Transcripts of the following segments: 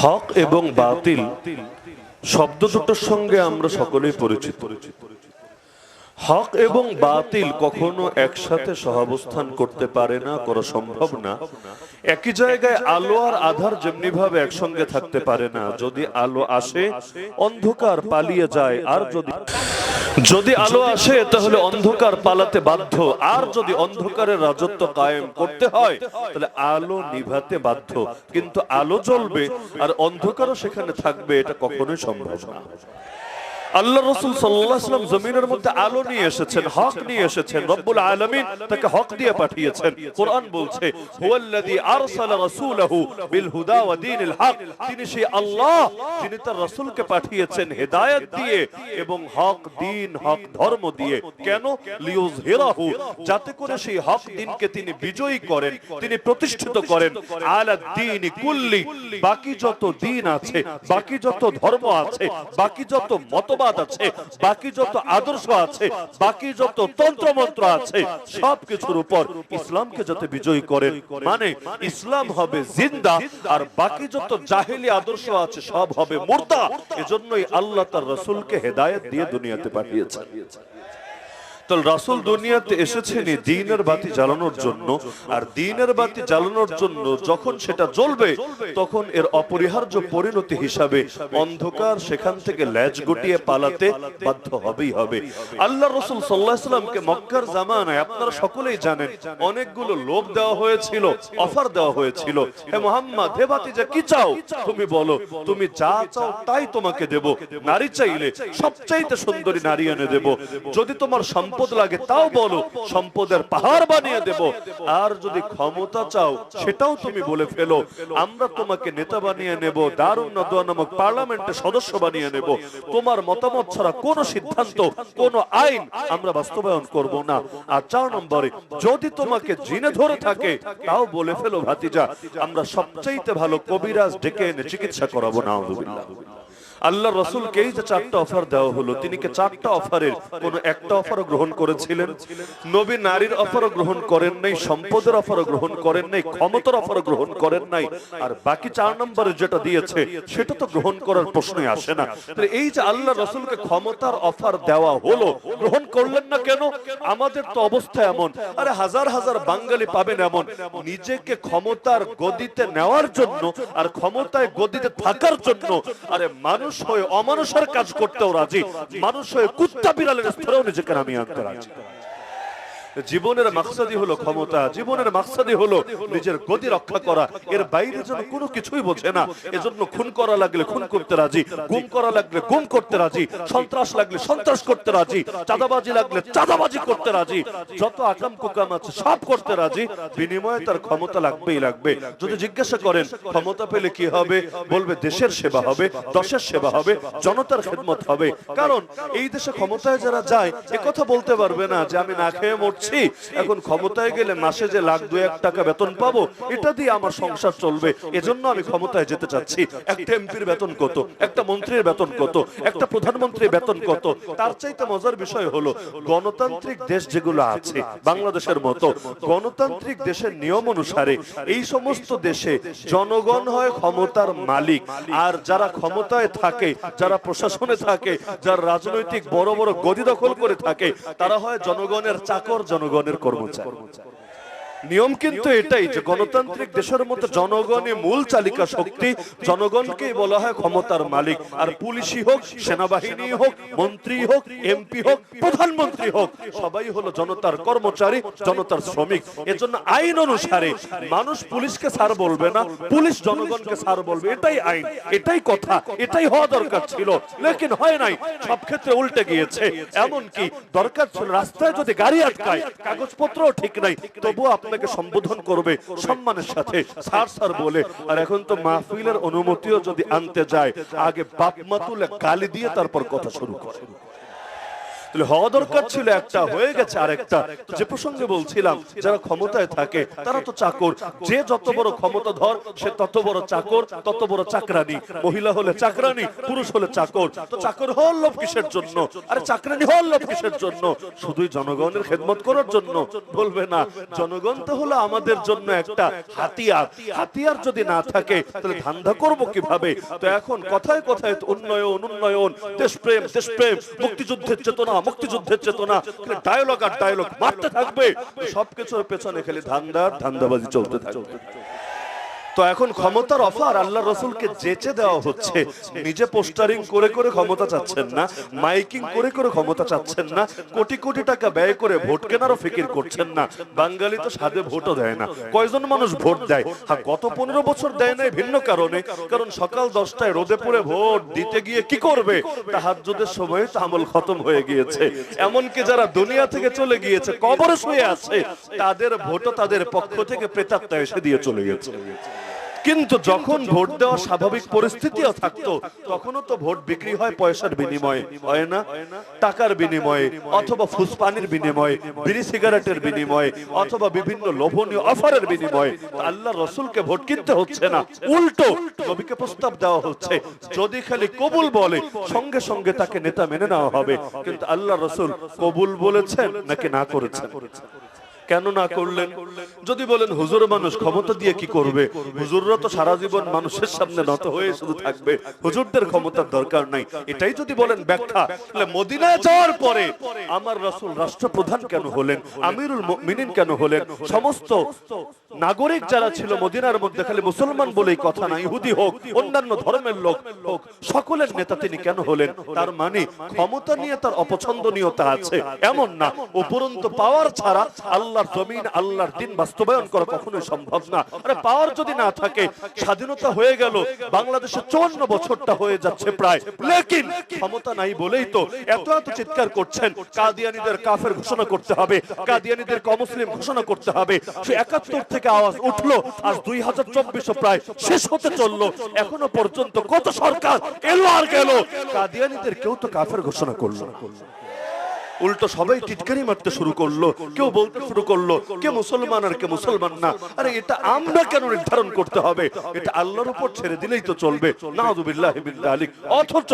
হক এবং বাতিল শব্দ দুটোর সঙ্গে আমরা সকলেই পরিচিত। হক এবং বাতিল কখনো একসাথে সহাবস্থান করতে পারে না, করা সম্ভব না। একই জায়গায় আলো আর আধার যেমনি ভাবে একসঙ্গে থাকতে পারে না, যদি আলো আসে, অন্ধকার পালিয়ে যায়, আর যদি যদি আলো আসে, তাহলে অন্ধকার পালাতে বাধ্য, আর যদি অন্ধকারের রাজত্ব কায়েম করতে হয়, তাহলে আলো নিভাতে বাধ্য। কিন্তু আলো জ্বলবে, আর অন্ধকারও সেখানে থাকবে, এটা কখনোই সম্ভব না। আল্লাহ রসুল সাল্লাম জমিনের মধ্যে আলো নিয়ে এসেছেন, হক নিয়ে এসেছেন, রব্বুল আলমিন তাকে হক দিয়ে পাঠিয়েছেন। কোরআন বলছে তিনি সেই আল্লাহ, যিনি তার রাসূলকে পাঠিয়েছেন হেদায়েত দিয়ে এবং হক দিন, হক ধর্ম দিয়ে। কেন? লিউযহিরাহু, যাতে করে সেই হক দিনকে তিনি বিজয়ী করেন, তিনি প্রতিষ্ঠিত করেন। আলা দ্বীনি কুল্লি, বাকি যত দিন আছে, বাকি যত ধর্ম আছে, বাকি যত মতবাদ আছে, বাকি যত আদর্শ আছে, বাকি যত তন্ত্রমন্ত্র আছে সব কিছুর উপর ইসলামকে যাতে বিজয়ী করেন মানে ইসলাম হবে জিন্দা, আর বাকি যত জাহিলি আদর্শ আছে, সব হবে মুর্দা। এজন্যই আল্লাহ তার রসুলকে হেদায়ত দিয়ে দুনিয়াতে পাঠিয়েছেন। রাসুল দুনিয়াতে এসেছেন দিনের বাতি জ্বালানোর জন্য। আর দিনের বাতি জ্বালানোর জন্য যখন সেটা জ্বলবে, তখন এর অপরিহার্য পরিণতি হিসাবে অন্ধকার সেখান থেকে ল্যাজ গুটিয়ে পালাতে বাধ্য হবেই হবে। আল্লাহ রসুল সাল্লাহামকে মক্কার জামানায় আপনারা সকলেই জানেন, অনেকগুলো লোভ দেওয়া হয়েছিল, অফার দেওয়া হয়েছিল। হে মোহাম্মদ, হে ভাতিজা, কি চাও? তুমি বলো, তুমি যা চাও তাই তোমাকে দেব। নারী চাইলে সবচাইতে সুন্দরী নারী এনে দেব। যদি তোমার সম্পদ লাগে তাও বলো সম্পদের পাহাড় বানিয়ে দেব। আর যদি ক্ষমতা চাও সেটাও তুমি বলে ফেলো। আমরা তোমাকে নেতা বানিয়ে নেব দারুণ নদোয়া নামক পার্লামেন্টের সদস্য বানিয়ে নেব। তোমার মতামত ছাড়া কোন সিদ্ধান্ত কোন আইন আমরা বাস্তবায়ন করব না। আর চার নম্বরে যদি তোমাকে জিনে ধরে থাকে তাও বলে ফেলো ভাতিজা। আমরা সবচাইতে ভালো কবিরাজ ডেকে এনে চিকিৎসা করাবো না আল্লাহ রসুলকেই যে চারটা অফার দেওয়া হলো, তিনি কি চারটা অফারের কোন একটা অফারও গ্রহণ করেছিলেন? নবী নারীর অফারও গ্রহণ করেন নাই, সম্পদের অফারও গ্রহণ করেন নাই, ক্ষমতার অফারও গ্রহণ করেন নাই। আর বাকি চার নম্বরে যেটা দিয়েছে, সেটা তো গ্রহণ করার প্রশ্নই আসে না। এই যে আল্লাহ রসুলকে ক্ষমতার অফার দেওয়া হলো, গ্রহণ করলেন না কেন? আমাদের তো অবস্থা এমন। আরে হাজার হাজার বাঙালি পাবেন এমন। নিজেকে ক্ষমতার গদিতে নেওয়ার জন্য আর ক্ষমতায় গদিতে থাকার জন্য, আরে মানুষ মানুষ হয়ে অমানুষের কাজ করতেও রাজি। মানুষ হয়ে কুত্তা বিড়ালের স্তরেও নিজেকে নামিয়ে আনতে রাজি। জীবনের মাকসাদি হলো ক্ষমতা, জীবনের মাকসাদি হলো নিজের গতি রক্ষা করা। এর বাইরে যেন কোনো কিছুই বোঝে না। এজন্য খুন করা লাগলে খুন করতে রাজি, গুম করা লাগলে গুম করতে রাজি, সন্ত্রাস লাগলে সন্ত্রাস করতে রাজি, চাঁদাবাজি লাগলে চাঁদাবাজি করতে রাজি, যত আকাম কুকাম আছে সব করতে রাজি, বিনিময়ে তার ক্ষমতা লাগবেই লাগবে। যদি জিজ্ঞাসা করেন, ক্ষমতা পেলে কি হবে? বলবে দেশের সেবা হবে, দশের সেবা হবে, জনতার খেদমত হবে। কারণ এই দেশে ক্ষমতায় যারা যায় কথা বলতে পারবে না যে আমি না খেয়ে মরছি। করছি এখন ক্ষমতায় গেলে মাসে যে লাখ দু এক টাকা বেতন পাবো, এটা দিয়ে আমার সংসার চলবে। এজন্য আমি ক্ষমতায় যেতে চাচ্ছি। একটা এমপির বেতন কত? একটা মন্ত্রীর বেতন কত? একটা প্রধানমন্ত্রীর বেতন কত? তার চাইতে মজার বিষয় হলো, গণতান্ত্রিক দেশ যেগুলো আছে, বাংলাদেশের মতো, গণতান্ত্রিক দেশের নিয়ম অনুসারে এই সমস্ত দেশে জনগণ হয় ক্ষমতার মালিক। আর যারা ক্ষমতায় থাকে, যারা প্রশাসনে থাকে, যারা রাজনৈতিক বড় বড় গদি দখল করে থাকে, তারা হয় জনগণের চাকর জনগণের কর্মচারী। নিয়ম কিন্তু এটাই যে গণতান্ত্রিক দেশের মধ্যে জনগণই মূল চালিকা শক্তি জনগণকে বলা হয় ক্ষমতার মালিক। আর পুলিশই হোক সেনাবাহিনী হোক মন্ত্রী হোক এমপি হোক প্রধানমন্ত্রী হোক সবাই হলো জনতার কর্মচারী জনতার শ্রমিক। এজন্য আইন অনুসারে মানুষ পুলিশকে স্যার বলবে না পুলিশ জনগণকে স্যার বলবে এটাই আইন এটাই কথা এটাই হওয়া দরকার ছিল। লেকিন হয় নাই সব ক্ষেত্রে উল্টে গিয়েছে। এমন কি দরকার ছিল রাস্তায় যদি গাড়ি আটকায় কাগজপত্রও ঠিক নাই তবুও আপনাকে সম্বোধন করবে সম্মানের সাথে। স্যার স্যার বলে, আর এখন তো মাহফিলের অনুমতিও যদি আনতে যায়, আগে বাপ মা তুলে গালি দিয়ে তারপর কথা শুরু করে। তাহলে হওয়া দরকার ছিল একটা, হয়ে গেছে আরেকটা। যে প্রসঙ্গে বলছিলাম, যারা ক্ষমতায় থাকে, তারা তো চাকর। যে যত বড় ক্ষমতাধর, সে তত বড় চাকর, তত বড় চাকরানি। মহিলা হলে চাকরানি, পুরুষ হলে চাকর। তো চাকর হওয়ার লোভ কিসের জন্য? আরে চাকরানি হওয়ার লোভ কিসের জন্য? শুধুই জনগণের খেদমত করার জন্য। বলবে না, জনগণ তো হলো আমাদের জন্য একটা হাতিয়ার। হাতিয়ার যদি না থাকে, তাহলে ধান্দা করব কীভাবে? তো এখন কথায় কথায় উন্নয়ন উন্নয়ন, দেশপ্রেম দেশপ্রেম, মুক্তিযুদ্ধের চেতনা মুক্তিযুদ্ধের চেতনা ডায়লগ আর ডায়লগ মারতে থাকবে। সবকিছুর পেছনে খেলে ধান্দার ধান্দাবাজি চলতে থাকবে। তো এখন ক্ষমতার অফার আল্লাহ রসুলকে যেচে দেওয়া হচ্ছে। নিজে পোস্টারিং করে করে ক্ষমতা চাচ্ছেন না, মাইকিং করে করে ক্ষমতা চাচ্ছেন না, কোটি কোটি টাকা ব্যয় করে ভোট কেনারও ফিকির করছেন না। বাঙালি তো সাদে ভোটও দেয় না। কয়জন মানুষ ভোট দেয়? হ্যাঁ গত পনেরো বছর দেয় নাই ভিন্ন কারণে। কারণ সকাল দশটায় রোদে পড়ে ভোট দিতে গিয়ে কি করবে? তাহাজ্জুদের সময়ে তামল খতম হয়ে গিয়েছে। এমনকি যারা দুনিয়া থেকে চলে গিয়েছে, কবরে শুয়ে আছে, তাদের ভোটও তাদের পক্ষ থেকে প্রেতাত্মা এসে দিয়ে চলে গেছে। কিন্তু যখন ভোট দেওয়া স্বাভাবিক পরিস্থিতিও থাকতো তখনও তো ভোট বিক্রি হয় পয়সার বিনিময়ে হয় না? টাকার বিনিময়ে অথবা ফুসপানির বিনিময়ে বিড়ি সিগারেটের বিনিময়ে অথবা বিভিন্ন লোভনীয় অফারের বিনিময়ে আল্লাহ রসুলকে ভোট কিনতে হচ্ছে না। উল্টো নবীকে প্রস্তাব দেওয়া হচ্ছে যদি খালি কবুল বলে সঙ্গে সঙ্গে তাকে নেতা মেনে নেওয়া হবে। কিন্তু আল্লাহ রসুল কবুল বলেছেন নাকি না করেছেন? কেন না করলেন? যদি বলেন হুজুর মানুষ ক্ষমতা দিয়ে কি করবে? হুজুররা তো সারা জীবন মানুষের সামনে নত হয়ে শুধু থাকবে। হুজুরদের ক্ষমতার দরকার নাই। এটাই যদি বলেন ব্যাখ্যা, তাহলে মদিনায় যাওয়ার পরে আমার রাসূল রাষ্ট্রপ্রধান কেন হলেন? আমিরুল মুমিনিন কেন হলেন? সমস্ত নাগরিক যারা ছিল মদিনার মধ্যে, খালি মুসলমান বলেই কথা না, ইহুদি হোক, অন্যান্য ধর্মের লোক হোক, সকলের নেতা তিনি কেন হলেন? তার মানে ক্ষমতা নিয়ে তার অপছন্দনীয়তা আছে। এমন না, উপরন্ত পাওয়ার ছাড়া আল্লাহর জমিন, আল্লাহর দিন বাস্তবায়ন করা কখনোই সম্ভব না। আরে পাওয়ার যদি না থাকে, স্বাধীনতা হয়ে গেল, বাংলাদেশে চুয়ান্ন বছরটা হয়ে যাচ্ছে প্রায়। লেকিন ক্ষমতা নাই বলেই তো এত এত চিৎকার করছেন। কাদিয়ানিদের কাফের ঘোষণা করতে হবে, কাদিয়ানিদের কমুসলিম ঘোষণা করতে হবে। সে একাত্তর থেকে আওয়াজ উঠল, আজ দুই হাজার চব্বিশও প্রায় শেষ হতে চলল। এখনও পর্যন্ত কত সরকার এলো আর গেল। কাদিয়ানিদের কেউ তো কাফের ঘোষণা করল উল্টো সবাই টিটকারি মারতে শুরু করল। কেউ বলতে শুরু করল, কে মুসলমান আর কে মুসলমান না? আরে, এটা আমরা কেন নির্ধারণ করতে হবে? এটা আল্লাহর উপর ছেড়ে দিলেই তো চলবে। অথচ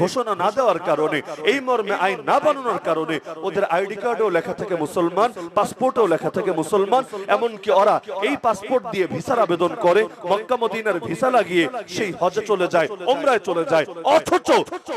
ঘোষণা না দেওয়ার কারণে, এই মর্মে আইন না বানানোর কারণে ওদের আইডি কার্ডেও লেখা থাকে মুসলমান, পাসপোর্টেও লেখা থাকে মুসলমান ওরা এই পাসপোর্ট দিয়ে ভিসার আবেদন করে, মক্কা মদিনার ভিসা লাগিয়ে সেই হজে চলে যায় ওমরায় চলে যায়। অথচ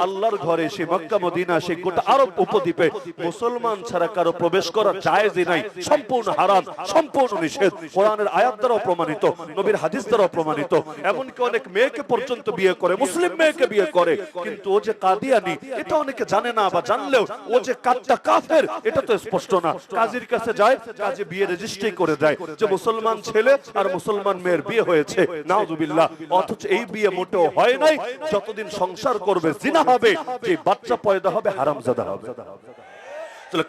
আল্লাহর ঘরে সেই মক্কা মদিনা সেই গোটা আরব উপদ্বীপে মুসলমান ছাড়া কারও প্রবেশ করা জায়েজই নাই, সম্পূর্ণ হারাম, সম্পূর্ণ নিষেধ। কোরআনের আয়াত দ্বারাও প্রমাণিত, নবীর হাদিস দ্বারাও প্রমাণিত। এমনকি অনেক মেয়েকে পর্যন্ত বিয়ে করে, মুসলিম মেয়েকে বিয়ে করে, কিন্তু ও যে কাদিয়ানি, এটা অনেকে জানে না বা জানলেও ও যে কাদটা কাফের, এটা তো স্পষ্ট না। কাজীর কাছে যায়, কাজে বিয়ে রেজিস্ট্রি করে দেয় যে মুসলমান ছেলে আর মুসলমান মেয়ের বিয়ে হয়েছে। নাউজুবিল্লাহ, অথচ এই বিয়ে মোটেও হয় নাই। যতদিন সংসার করবে, জিনা হবে, যে বাচ্চা পয়দা হবে, হারামজাদা হবে।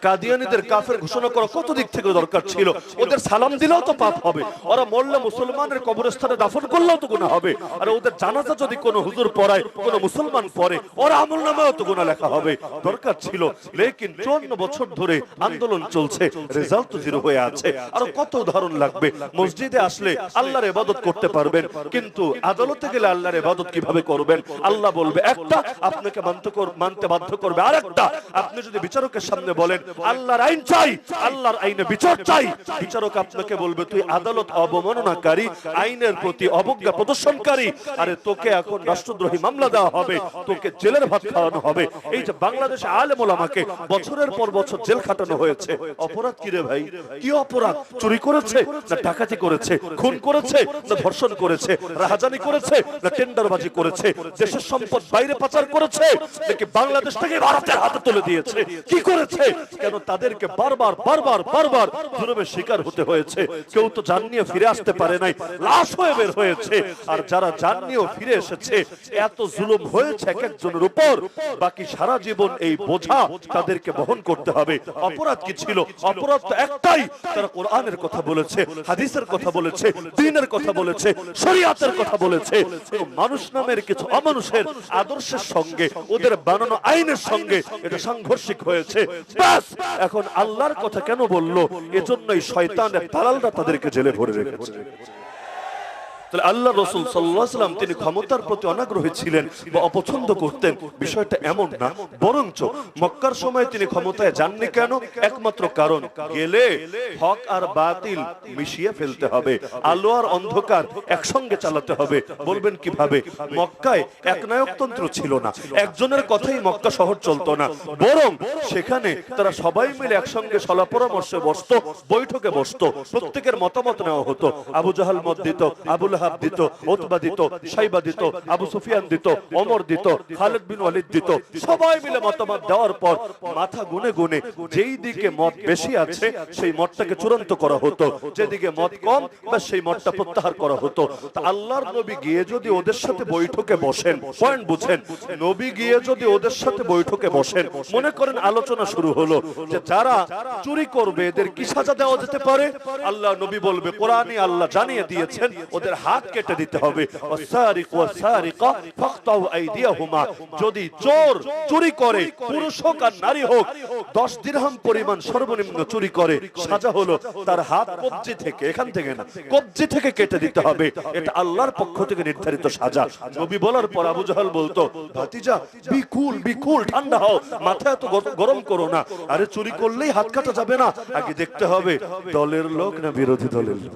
কাদিয়ানিদের কাফের ঘোষণা করা কত দিক থেকে দরকার ছিল? ওদের সালাম দিলেও তো পাপ হবে। ওরা মরলে মুসলমানের কবরস্থানে দাফন করলেও তো গুনাহ হবে। আর ওদের জানাজা যদি কোনো হুজুর পড়ায়, কোনো মুসলমান পড়ে, ওরা আমল নামেও তো গুনাহ লেখা হবে। দরকার ছিল, লেকিন চুয়ান্ন বছর ধরে আন্দোলন চলছে, রেজাল্ট জিরো হয়ে আছে। আরও কত উদাহরণ লাগবে? মসজিদে আসলে আল্লাহর ইবাদত করতে পারবেন, কিন্তু আদালতে গেলে আল্লাহর ইবাদত কীভাবে করবেন? আল্লাহ বলবে, একটা আপনাকে মানতে মানতে বাধ্য করবে আরেকটা। আপনি যদি বিচারকের সামনে বলেন আল্লাহর আইন চাই, আল্লাহর আইনে বিচার চাই। বিচারক আপনাকে বলবে, তুই আদালত অবমাননাকারী, আইনের প্রতি অবজ্ঞা প্রদর্শনকারী। আরে তোকে এখন রাষ্ট্রদ্রোহী মামলা দেওয়া হবে, তোকে জেলের ভাত খাওয়ানো হবে। এই যে বাংলাদেশে আলেম ওলামাকে বছরের পর বছর জেল খাটানো হয়েছে। অপরাধ কি রে ভাই? কি অপরাধ? চুরি করেছে না ডাকাতি করেছে? খুন করেছে না ধর্ষণ করেছে? রাহাজানি করেছে না টেন্ডারবাজি করেছে? দেশের সম্পদ বাইরে পাচার করেছে নাকি বাংলাদেশ থেকে ভারতের হাতে তুলে দিয়েছে? কি করেছে? কেন তাদেরকে বারবার বারবার বারবার জুলুমের শিকার হতে হয়েছে? কেউ তো জান নিয়ে ফিরে আসতে পারে নাই, লাশ হয়ে বের হয়েছে। আর যারা জান নিয়েও ফিরে এসেছে, এত জুলুম হয়েছে এক একজনের উপর। বাকি সারা জীবন এই বোঝা তাদেরকে বহন করতে হবে। অপরাধ কি ছিল? অপরাধ তো একটাই। তারা কোরআনের কথা বলেছে, হাদিসের কথা বলেছে, দিনের কথা বলেছে, শরিয়াতের কথা বলেছে। মানুষ নামের কিছু অমানুষের আদর্শের সঙ্গে, ওদের বানানো আইনের সঙ্গে এটা সাংঘর্ষিক হয়েছে। এখন আল্লাহর কথা কেন বলল? এজন্যই শয়তানের দালালরা তাদেরকে জেলে ভরে রেখেছে। তাহলে আল্লাহ রসুল সাল্লাম তিনি ক্ষমতার প্রতি অনাগ্রহী ছিলেন বা অপছন্দ করতেন। বিষয়টা এমন না। বরঞ্চ মক্কার সময় তিনি ক্ষমতায় যাননি কেন? একমাত্র কারণ গেলে হক আর বাতিল মিশিয়ে ফেলতে হবে। আলো আর অন্ধকার একসঙ্গে চালাতে হবে। বলবেন কীভাবে? মক্কায় একনায়কতন্ত্র ছিল না। একজনের কথাই মক্কা শহর চলতো না। বরং সেখানে তারা সবাই মিলে একসঙ্গে সলা পরামর্শে বসতো, বৈঠকে বসতো। প্রত্যেকের মতামত নেওয়া হতো। আবু জাহাল মত দিত, আবুল আহাব দিত ওতবা দিত সাইবা দিত আবু সুফিয়ান দিত ওমর দিত খালেদ বিন ওয়ালিদ দিত সবাই মিলে মতামত দেওয়ার পর মাথা গুনে গুনে যেই দিকে মত বেশি আছে সেই মতটাকে চূড়ান্ত করা হতো। যেদিকে মত কম বা সেই মতটা প্রত্যাহার করা হতো। তা আল্লাহর নবী গিয়ে যদি ওদের সাথে বৈঠকে বসেন পয়েন্ট বুঝেন নবী গিয়ে যদি ওদের সাথে বৈঠকে বসেন মনে করেন আলোচনা শুরু হলো যে যারা চুরি করবে এদের কি সাজা দেওয়া যেতে পারে? আল্লাহ নবী বলবে কোরআনই আল্লাহ জানিয়ে দিয়েছেন ওদের হাত কেটে দিতে হবে। যদি চোর চুরি করে, পুরুষ হোক আর নারী হোক 10 দিরহাম পরিমাণ সর্বনিম্ন চুরি করে, সাজা হলো তার হাত কবজি থেকে, এখান থেকে না, কবজি থেকে কেটে দিতে হবে। এটা আল্লাহর পক্ষ থেকে নির্ধারিত সাজা। নবী বলার পর আবু জাহাল বলতো, ভাতিজা বি কুল বি কুল ঠান্ডা হও, মাথা এত গরম করো না। আরে চুরি করলেই হাত কাটা যাবে না। আগে দেখতে হবে, দলের লোক না বিরোধী দলের লোক?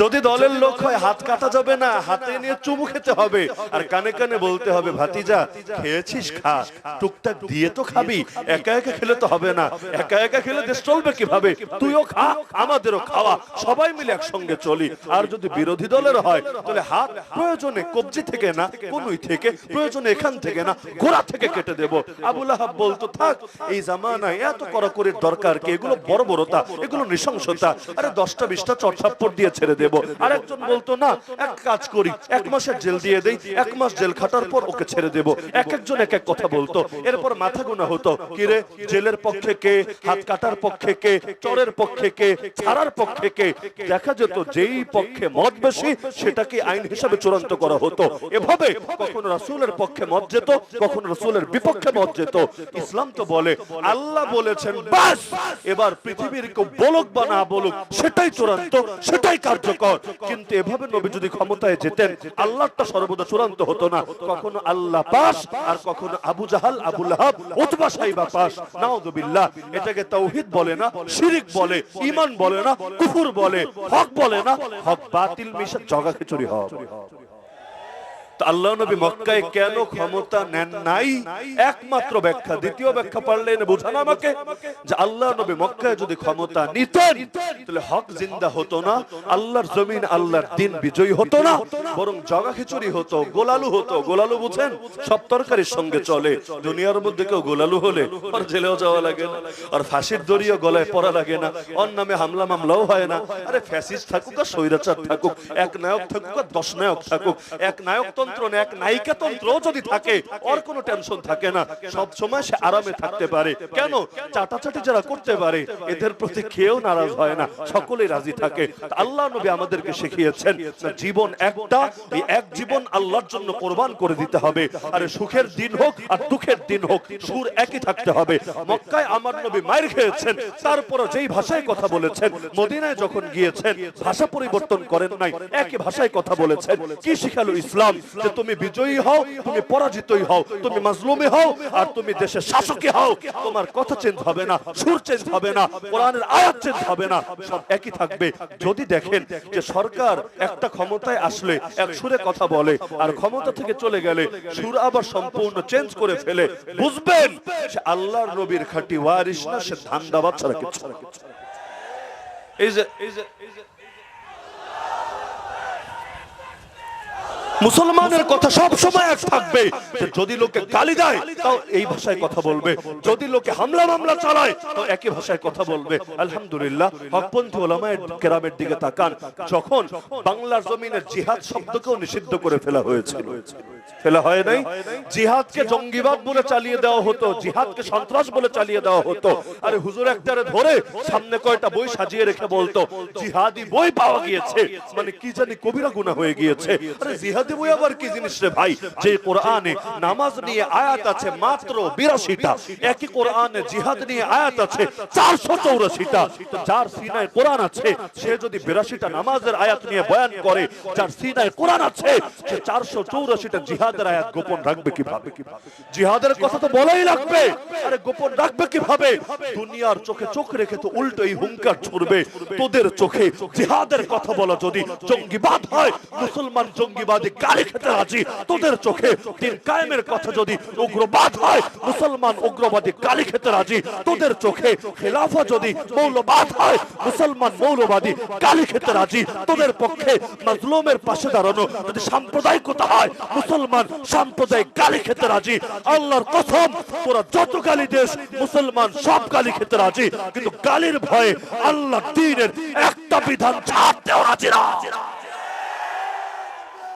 যদি দলের লোক হয়, হাত কাটা যাবে না, হাতে নিয়ে চুমু খেতে হবে। আর কানে কানে বলতে হবে, ভাতিজা, খেয়েছিস, খা। টুকটাক দিয়ে তো খাবি, একা একা খেলে তো হবে না। একা একা খেলে দেশ চলবে কীভাবে? তুইও খা, আমাদেরও খাওয়া, সবাই মিলে একসঙ্গে চলি। আর যদি বিরোধী দলের হয়, তাহলে হাত প্রয়োজনে কবজি থেকে না, কোনুই থেকে, প্রয়োজনে এখান থেকে না গোড়া থেকে কেটে দেব। আবুল আহাব বলতো, থাক, এই জামানায় এত কড়াকড়ির দরকার কি? এগুলো বড় বড়তা এগুলো নৃশংসতা। আরে দশটা বিশটা চটছাপ্পড় দিয়ে ছেড়ে দেব। আরেকজন বলতো, না, এক কাজ করি, এক মাসের জেল দিয়ে দেই, এক মাস জেল খাটার পর ওকে ছেড়ে দেব। এক একজন এক এক কথা বলতো। এরপর মাথা গোনা হতো। কিরে জেলের পক্ষে কে, হাত কাটার পক্ষে কে, চরের পক্ষে কে, ছাড়ার পক্ষে কে? দেখা যেত যেই পক্ষে মত বেশি সেটাকে আইন হিসাবে চূড়ান্ত করা হতো? এভাবে কখনো রাসূলের পক্ষে মত যেত, কখনো রাসূলের বিপক্ষে মত যেত। ইসলাম তো বলে, আল্লাহ বলেছেন, বাস! এবার পৃথিবীর কেউ বলুক বা না বলুক, সেটাই চূড়ান্ত, সেটাই কার্যকর। কিন্তু এভাবে নবী যদি ক্ষমতায় যেতেন, আল্লাহটা সর্বদা চূড়ান্ত হতো না। কখনো আল্লাহ পাস, আর কখনো Abu Jahl, Abu Lahab, Utbah Shaybah pass. নাউযুবিল্লাহ এটাকে তাওহীদ বলে না, শিরিক বলে, ঈমান বলে না, কুফর বলে, হক বলে না। হক বাতিল মিশে জগা খিচুড়ি হবে। আল্লাহ নবী মক্কায় কেন ক্ষমতা নেন নাই? একমাত্র ব্যাখ্যা দ্বিতীয় ব্যাখ্যা। পারলেন বোঝান আমাকে যে আল্লাহ নবী মক্কায় যদি ক্ষমতা নিতেন তাহলে হক জিন্দা হতো না আল্লাহর জমিন আল্লাহর দিন বিজয়ী হতো না বরং জগা খিচুড়ি হতো গোলালু হতো। গোলালু বুঝেন? সব তরকারির সঙ্গে চলে। দুনিয়ার মধ্যে কেউ গোলালু হলে আর জেলেও যাওয়া লাগে না। আর ফাঁসির দড়িও গলায় পড়া লাগে না। ওর নামে হামলা মামলাও হয় না। আরে ফ্যাসিস্ট থাকুক আর স্বৈরাচার থাকুক এক নায়ক থাকুক আর দশ নায়ক থাকুক এক নায়কতন্ত্র না এক নায়িকা তন্ত্র যদি থাকে, ওর কোনো টেনশন থাকে না। সব সময় সে আরামে থাকতে পারে। কেন? চাটাচাটি যারা করতে পারে, এদের প্রতি কেউ নারাজ হয় না। সকলেই রাজি থাকে। আল্লাহ নবী আমাদেরকে শিখিয়েছেন জীবন একটা, এই এক জীবন আল্লাহর জন্য কোরবান করে দিতে হবে। আরে সুখের দিন হোক আর দুঃখের দিন হোক, সুর একই থাকতে হবে। মক্কায় আমার নবী মায়ের খেয়েছেন, তারপরও যেই ভাষায় কথা বলেছেন, মদিনায় যখন গিয়েছেন, ভাষা পরিবর্তন করেন নাই, একই ভাষায় কথা বলেছেন। কি শিখালো ইসলাম? যে তুমি বিজয়ী হও তুমি পরাজিতই হও তুমি মাজলুমে হও আর তুমি দেশের শাসকে হও। তোমার কথা চেঞ্জ হবে না সুর চেঞ্জ হবে না কোরআনের আয়াত চেঞ্জ হবে না সব একই থাকবে। যদি দেখেন যে সরকার একটা ক্ষমতায় আসলে এক সুরে কথা বলে আর ক্ষমতা থেকে চলে গেলে সুর আবার সম্পূর্ণ চেঞ্জ করে ফেলে বুঝবেন সে আল্লাহর নবীর খাঁটি ওয়ারিস না সে ধান্দাবাদ ছাড়া কিছু। এই যে এই যে এই যে মুসলমানের কথা সব সময় এক থাকবে। যদি লোকে গালি দেয়, তাও এই ভাষায় কথা বলবে। যদি লোকে হামলা মামলা চালায়, তাও একই ভাষায় কথা বলবে। আলহামদুলিল্লাহ হকপন্থী ওলামায়ের কেরামের দিকে তাকান। যখন বাংলার জমিনের জিহাদ শব্দকেও নিষিদ্ধ করে ফেলা হয়েছিল। ফেলা হয় নাই? জিহাদকে জঙ্গিবাদ বলে চালিয়ে দেওয়া হতো, জিহাদকে সন্ত্রাস বলে চালিয়ে দেওয়া হতো। আরে হুজুর, একটারে ধরে সামনে কয়টা বই সাজিয়ে রেখে বলতো, জিহাদি বই পাওয়া গিয়েছে। মানে কি জানি কবিরা গুনাহ হয়ে গিয়েছে। আরে জিহাদি জিহাদের কথা তো বলাই লাগবে। আরে গোপন রাখবে কীভাবে? দুনিয়ার চোখে চোখ রেখে তো উল্টো এই হুঙ্কার ছুড়বে। তোদের চোখে জিহাদের কথা বলা যদি জঙ্গিবাদ হয়, মুসলমান জঙ্গিবাদী গালি খেতে রাজি তোদের চোখে দিন কায়েমের কথা যদি উগ্রবাদ হয়, মুসলমান উগ্রবাদী গালি খেতে রাজি তোদের চোখে খেলাফা যদি মৌলবাদ হয়, মুসলমান মৌলবাদী গালি খেতে রাজি তোদের পক্ষে মাজলুমের পাশে দাঁড়ানো যদি সাম্প্রদায়িকতা হয়, মুসলমান সাম্প্রদায়িক গালি খেতে রাজি আল্লাহর কসম, তোরা যত গালি দেশ, মুসলমান সব গালি খেতে রাজি কিন্তু গালির ভয়ে আল্লাহ দিনের একটা বিধান ছাড়তেও রাজি না।